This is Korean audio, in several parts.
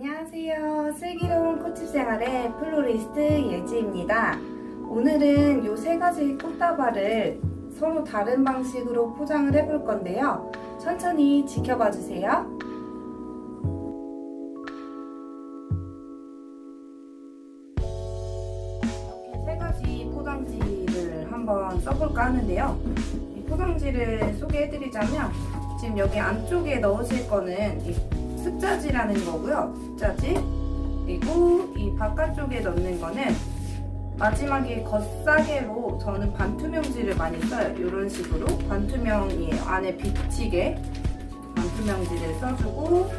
안녕하세요. 슬기로운 꽃집 생활의 플로리스트 예지입니다. 오늘은 요 세 가지 꽃다발을 서로 다른 방식으로 포장을 해볼 건데요. 천천히 지켜봐 주세요. 이렇게 세 가지 포장지를 한번 써볼까 하는데요. 이 포장지를 소개해드리자면 지금 여기 안쪽에 넣으실 거는 이 습자지라는 거고요. 습자지. 그리고 이 바깥쪽에 넣는 거는 마지막에 겉사계로 저는 반투명지를 많이 써요. 이런 식으로 반투명이에요. 안에 비치게 반투명지를 써주고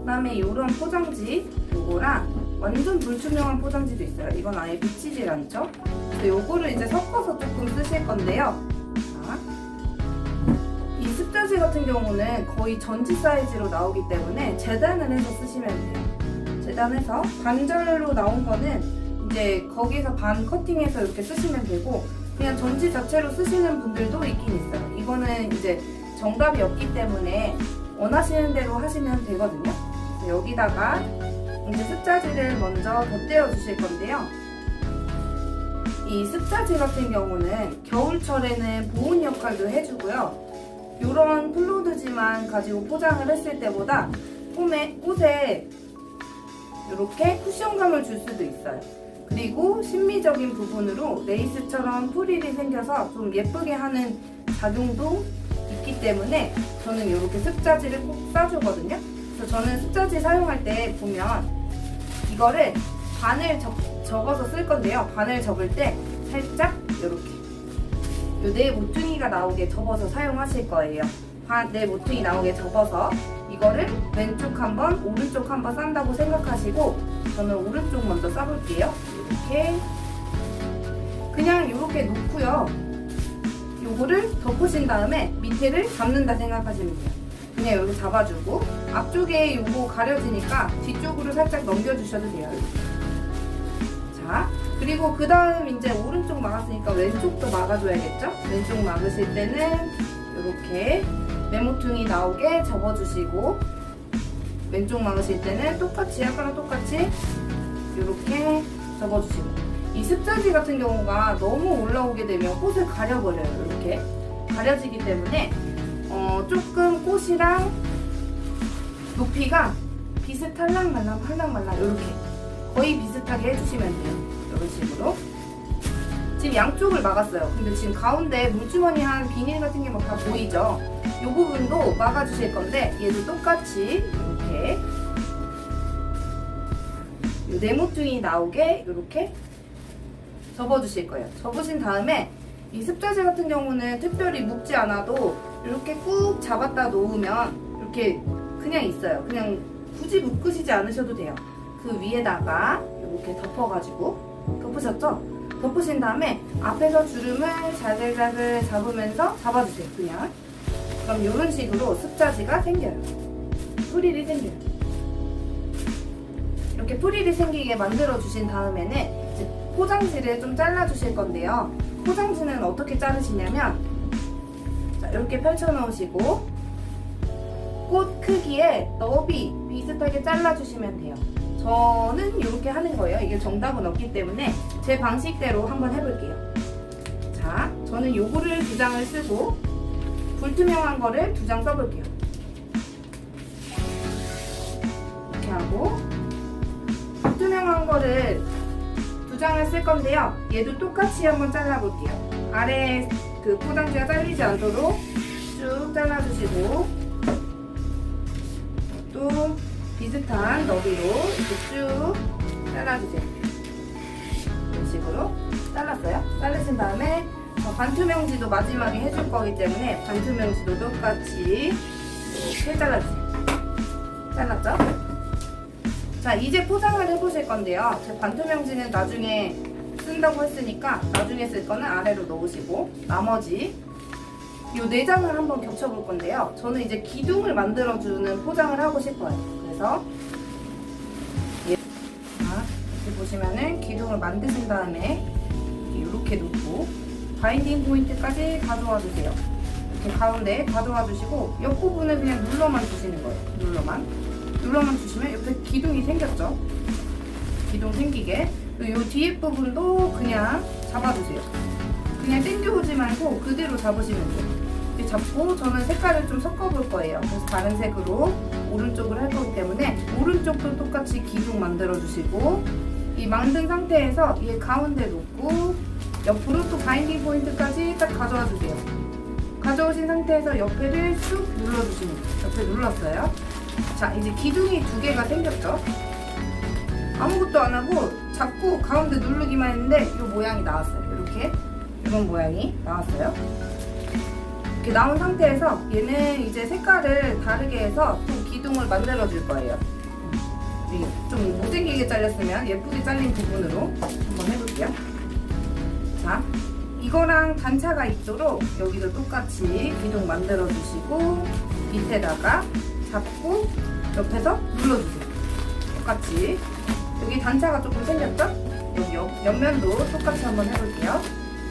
그다음에 이런 포장지 요거랑 완전 불투명한 포장지도 있어요. 이건 아예 비치질 않죠. 그래서 요거를 이제 섞어서 조금 쓰실 건데요. 같은 경우는 거의 전지 사이즈로 나오기 때문에 재단을 해서 쓰시면 돼요. 재단해서 반절로 나온 거는 이제 거기서 반 커팅해서 이렇게 쓰시면 되고 그냥 전지 자체로 쓰시는 분들도 있긴 있어요. 이거는 이제 정답이 없기 때문에 원하시는 대로 하시면 되거든요. 여기다가 이제 습자지를 먼저 덧대어 주실 건데요. 이 습자지 같은 경우는 겨울철에는 보온 역할도 해주고요. 이런 플로드지만 가지고 포장을 했을 때보다 봄에 꽃에 이렇게 쿠션감을 줄 수도 있어요. 그리고 심미적인 부분으로 레이스처럼 프릴이 생겨서 좀 예쁘게 하는 작용도 있기 때문에 저는 이렇게 습자지를 꼭 싸주거든요. 그래서 저는 습자지 사용할 때 보면 이거를 반을 접, 접어서 쓸 건데요. 반을 접을 때 살짝 이렇게 요내 모퉁이가 나오게 접어서 사용하실 거예요. 반, 내 모퉁이 나오게 접어서 이거를 왼쪽 한 번, 오른쪽 한 번 싼다고 생각하시고 저는 오른쪽 먼저 싸볼게요. 이렇게 그냥 이렇게 놓고요. 요거를 덮으신 다음에 밑에를 잡는다 생각하시면 돼요. 그냥 여기 잡아주고 앞쪽에 요거 가려지니까 뒤쪽으로 살짝 넘겨주셔도 돼요. 자, 그리고 그 다음 이제 오른쪽 막았으니까 왼쪽도 막아줘야겠죠? 왼쪽 막으실 때는 이렇게 메모퉁이 나오게 접어주시고 왼쪽 막으실 때는 똑같이 아까랑 똑같이 이렇게 접어주시고. 이 습자지 같은 경우가 너무 올라오게 되면 꽃을 가려버려요 이렇게. 가려지기 때문에 어, 조금 꽃이랑 높이가 비슷할랑 말랑 할랑 말랑 이렇게 거의 비슷하게 해주시면 돼요 이런 식으로 지금 양쪽을 막았어요 근데 지금 가운데 물주머니 한 비닐 같은 게 막 다 보이죠 이 부분도 막아 주실 건데 얘도 똑같이 이렇게 요 네모퉁이 나오게 이렇게 접어 주실 거예요. 접으신 다음에 이 습자재 같은 경우는 특별히 묶지 않아도 이렇게 꾹 잡았다 놓으면 이렇게 그냥 있어요. 그냥 굳이 묶으시지 않으셔도 돼요. 그 위에다가 이렇게 덮어가지고 덮으셨죠? 덮으신 다음에 앞에서 주름을 자글자글 잡으면서 잡아주세요. 그냥. 그럼 이런 식으로 습자지가 생겨요. 프릴이 생겨요. 이렇게 프릴이 생기게 만들어 주신 다음에는 이제 포장지를 좀 잘라 주실 건데요. 포장지는 어떻게 자르시냐면 자, 이렇게 펼쳐 놓으시고 꽃 크기에 너비 비슷하게 잘라 주시면 돼요. 저는 이렇게 하는 거예요. 이게 정답은 없기 때문에 제 방식대로 한번 해볼게요. 자, 저는 요거를 두 장을 쓰고 불투명한 거를 두 장 써볼게요. 이렇게 하고 불투명한 거를 두 장을 쓸 건데요. 얘도 똑같이 한번 잘라볼게요. 아래 그 포장지가 잘리지 않도록 쭉 잘라주시고 비슷한 너비로 이렇게 쭉 잘라주세요. 이런 식으로 잘랐어요. 자르신 다음에 저 반투명지도 마지막에 해줄 거기 때문에 반투명지도 똑같이 이렇게 잘라주세요. 잘랐죠? 자 이제 포장을 해보실 건데요. 제 반투명지는 나중에 쓴다고 했으니까 나중에 쓸 거는 아래로 넣으시고 나머지 요네 장을 한번 겹쳐볼 건데요. 저는 이제 기둥을 만들어주는 포장을 하고 싶어요. 그래서 예. 자, 이렇게 보시면은 기둥을 만드신 다음에 이렇게 놓고 바인딩 포인트까지 가져와 주세요. 이렇게 가운데 가져와 주시고 옆 부분을 그냥 눌러만 주시는 거예요. 눌러만. 눌러만 주시면 옆에 기둥이 생겼죠? 기둥 생기게 그리고 이 뒤에 부분도 그냥 잡아주세요. 그냥 당겨오지 말고 그대로 잡으시면 돼요. 잡고 저는 색깔을 좀 섞어볼 거예요. 그래서 다른 색으로 오른쪽을 할 거기 때문에 오른쪽도 똑같이 기둥 만들어 주시고 이 만든 상태에서 얘 가운데 놓고 옆으로 또 바인딩 포인트까지 딱 가져와 주세요. 가져오신 상태에서 옆에를 쑥 눌러주시면 돼요. 옆에 눌렀어요. 자, 이제 기둥이 두 개가 생겼죠? 아무것도 안 하고 잡고 가운데 누르기만 했는데 이 모양이 나왔어요. 이렇게 이런 모양이 나왔어요. 이렇게 나온 상태에서 얘는 이제 색깔을 다르게 해서 또 기둥을 만들어 줄 거예요. 이좀 못생기게 잘렸으면 예쁘게 잘린 부분으로 한번 해볼게요. 자, 이거랑 단차가 있도록 여기도 똑같이 기둥 만들어 주시고 밑에다가 잡고 옆에서 눌러주세요. 똑같이 여기 단차가 조금 생겼죠? 여기 옆, 옆면도 똑같이 한번 해볼게요.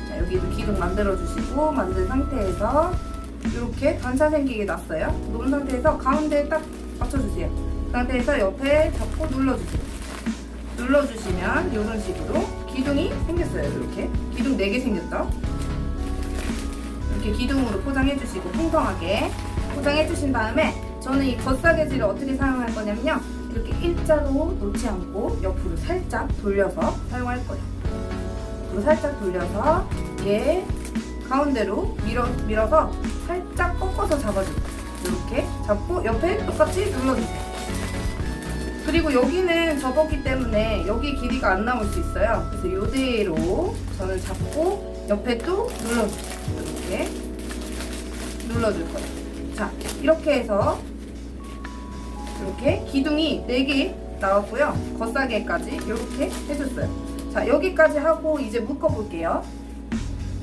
자, 여기도 기둥 만들어 주시고 만든 상태에서 이렇게 단차 생기게 놨어요. 놓은 상태에서 가운데에 딱 맞춰주세요. 그 상태에서 옆에 잡고 눌러주세요. 눌러주시면 이런 식으로 기둥이 생겼어요. 이렇게 기둥 4개 생겼죠? 이렇게 기둥으로 포장해 주시고 풍성하게 포장해 주신 다음에 저는 이 겉사계지를 어떻게 사용할 거냐면요. 이렇게 일자로 놓지 않고 옆으로 살짝 돌려서 사용할 거예요. 옆으로 살짝 돌려서 얘 가운데로 밀어, 밀어서 살짝 꺾어서 잡아줘요. 이렇게 잡고 옆에 똑같이 눌러주세요. 그리고 여기는 접었기 때문에 여기 길이가 안 나올 수 있어요. 그래서 이대로 저는 잡고 옆에 또 눌러주세요. 이렇게 눌러줄 거예요. 자, 이렇게 해서 이렇게 기둥이 4개 나왔고요. 겉사계까지 이렇게 해줬어요. 자, 여기까지 하고 이제 묶어볼게요.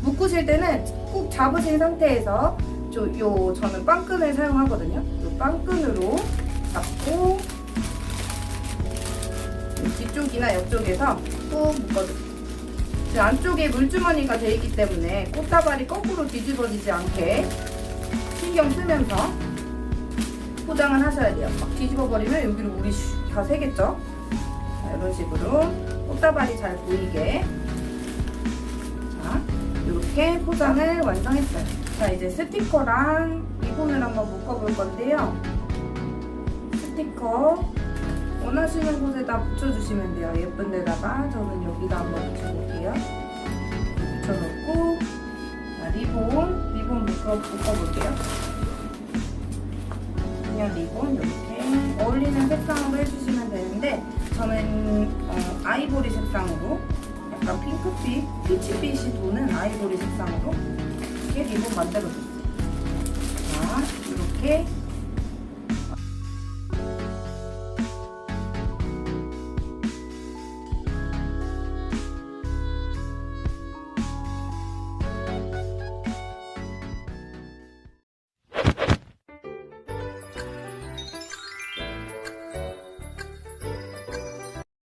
묶으실 때는 꾹 잡으신 상태에서 저, 요, 저는 빵끈을 사용하거든요. 요 빵끈으로 잡고 뒤쪽이나 옆쪽에서 꾹 묶어주세요. 그 안쪽에 물주머니가 되어 있기 때문에 꽃다발이 거꾸로 뒤집어지지 않게 신경 쓰면서 포장을 하셔야 돼요. 막 뒤집어 버리면 여기로 물이 슉다 새겠죠? 자, 이런 식으로 꽃다발이 잘 보이게 자, 이렇게 포장을 완성했어요. 자, 이제 스티커랑 리본을 한번 묶어볼 건데요. 스티커 원하시는 곳에다 붙여주시면 돼요. 예쁜 데다가 저는 여기다 한번 붙여볼게요. 붙여놓고 자, 리본, 리본 묶어, 묶어볼게요. 그냥 리본 이렇게 어울리는 색상으로 해주시면 되는데 저는 어, 아이보리 색상으로 약간 핑크빛, 피치빛이 도는 아이보리 색상으로 이렇게 리본 만들어줬어요. 자, 이렇게